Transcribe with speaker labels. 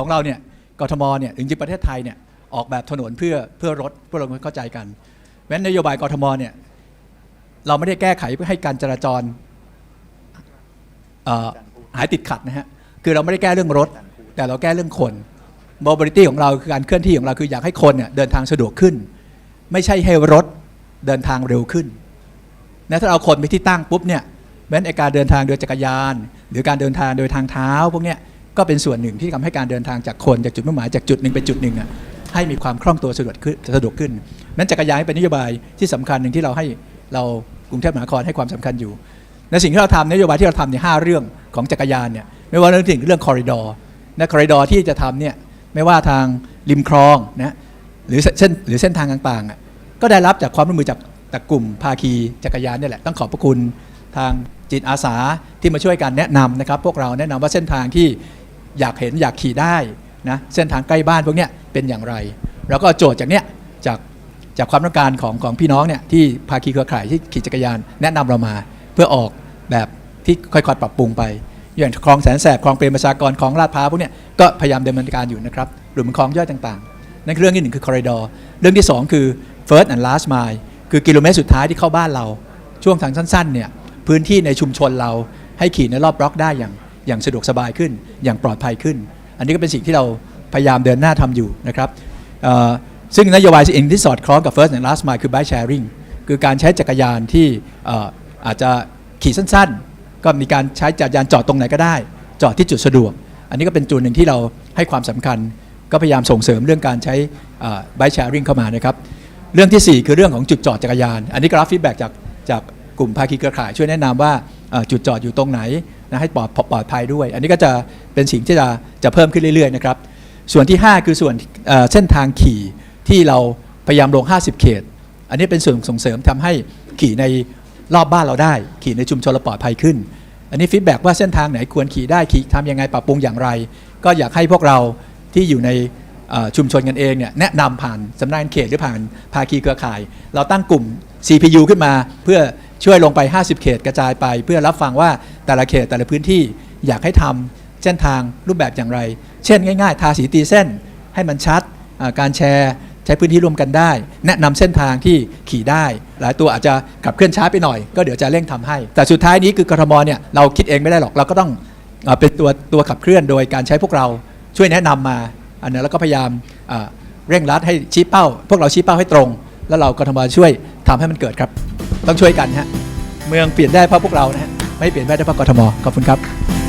Speaker 1: ของเราเนี่ยกทมเนี่ยจริงๆประเทศไทยเนี่ยออกแบบถนนเพื่อเพื่อรถเพื่อเราเข้าใจกันเพราะฉะนั้นโยบายกทมเนี่ยเราไม่ได้แก้ไขเพื่อให้การจราจรหายติดขัดนะฮะคือเราไม่ได้แก้เรื่องรถ แต่เราแก้เรื่องคน mobility ของเราคือการเคลื่อนที่ของเราคืออยากให้คนเนี่ยเดินทางสะดวกขึ้น ไม่ใช่ให้รถเดินทางเร็วขึ้นนะถ้าเอาคนไปที่ตั้งปุ๊บเนี่ยแม้นการเดินทางโดยจักรยาน หรือการเดินทางโดยทางเท้าพวกเนี้ย ก็เป็นส่วนหนึ่งที่ทำให้การเดินทางจากคนจากจุดมุ่งหมายจากจุดหนึ่งไปจุดหนึ่งอะให้มีความคล่องตัวสะดวกขึ้นสะดวกขึ้น นั้นจักรยานเป็นนโยบายที่สำคัญหนึ่งที่เราให้เรากรุงเทพมหานครให้ความสำคัญอยู่ในสิ่งที่เราทำนโยบายที่เราทำในห้าเรื่องของจักรยานเนี่ยไม่ว่าเรื่องถึงเรื่องคอริดอร์นะคอริดอร์ที่จะทำเนี่ยไม่ว่าทางริมคลองนะหรือเส้นหรือเส้นทางต่างๆอะก็ได้รับจากความร่วมมือจากจากกลุ่มภาคีจักรยานเนี่ยแหละต้องขอบพระคุณทางจิตอาสาที่มาช่วยกันแนะนำนะครับ พวกเราแนะนำว่าเส้นทางที่ อยากเห็นอยากขี่ได้นะเส้นทางใกล้บ้านพวกเนี้ยเป็นอย่างไร แล้วก็โจทย์จากเนี้ยจากจากความต้องการของของพี่น้องเนี่ยที่ภาคีเครือข่ายที่ขี่จักรยานแนะนำเรามาเพื่อออกแบบที่ค่อยๆปรับปรุงไป อย่างคลองแสนแสบคลองเปรมประชากรคลองลาดพร้าวพวกเนี้ยก็พยายามดำเนินการอยู่นะครับหรือมันคลองย่อยต่างๆ นั่นคือเรื่องที่หนึ่งคือ corridor เรื่องที่สองคือ first and last mile คือกิโลเมตรสุดท้ายที่เข้าบ้านเรา ช่วงทางสั้นๆเนี่ยพื้นที่ในชุมชนเราให้ขี่ในรอบบล็อกได้อย่าง อย่างสะดวกสบายขึ้น อย่างปลอดภัยขึ้น อันนี้ก็เป็นสิ่งที่เราพยายามเดินหน้าทำอยู่นะครับซึ่งนโยบายสิ่งที่สอดคล้องกับ first and last mile คือ bike sharing คือการใช้จักรยานที่อาจจะขี่สั้นๆ ก็มีการใช้จักรยานจอดตรงไหนก็ได้ จอดที่จุดสะดวก อันนี้ก็เป็นจุดหนึ่งที่เราให้ความสำคัญ ก็พยายามส่งเสริมเรื่องการใช้ bike sharing เข้ามานะครับ เรื่องทีสี่4 คือเรื่องของจุดจอดจักรยาน อันนี้กรับฟีดแบ็กจากจากกลุ่มภาคีเครือข่ายช่วยแนะนำว่าจุดจอดอยู่ตรงไหน นะให้ปลอดปลอดภัยด้วย อันนี้ก็จะเป็นสิ่งที่จะจะเพิ่มขึ้นเรื่อยๆนะครับส่วนที่ 5 คือส่วนเเส้นทางขี่ที่เราพยายามลง 50 เขต อันนี้เป็นส่วนส่งเสริมทำให้ขี่ในรอบบ้านเราได้ ขี่ในชุมชนเราปลอดภัยขึ้น อันนี้ฟีดแบ็กว่าเส้นทางไหนควรขี่ได้ขี่ทำยังไงปรับปรุงอย่างไร ก็อยากให้พวกเราที่อยู่ในชุมชนกันเองเนี่ยแนะนำผ่านสำนักงานเขตหรือผ่านภาคีเครือข่าย เราตั้งกลุ่ม CPU ขึ้นมา เพื่อช่วยลงไป 50 เขตกระจายไป เพื่อรับฟังว่า แต่ละเขตแต่ละพื้นที่อยากให้ทำเส้นทางรูปแบบอย่างไร เช่นง่าย ๆ ทาสีตีเส้นให้มันชัดการแชร์ใช้พื้นที่ร่วมกันได้ แนะนำเส้นทางที่ขี่ได้ หลายตัวอาจจะขับเคลื่อนช้าไปหน่อย ก็เดี๋ยวจะเร่งทำให้ แต่สุดท้ายนี้คือกทมเนี่ยเราคิดเองไม่ได้หรอกเราก็ต้องเป็นตัวตัวขับเคลื่อนโดยการใช้พวกเราช่วยแนะนำมาอันนี้แล้วก็พยายามเร่งรัดให้ชี้เป้า พวกเราชี้เป้าให้ตรง แล้วเรากทมช่วยทำให้มันเกิดครับ ต้องช่วยกันฮะเมืองเปลี่ยนได้เพราะพวกเรานะฮะ ไม่เปลี่ยนได้เพราะกทมขอบคุณครับ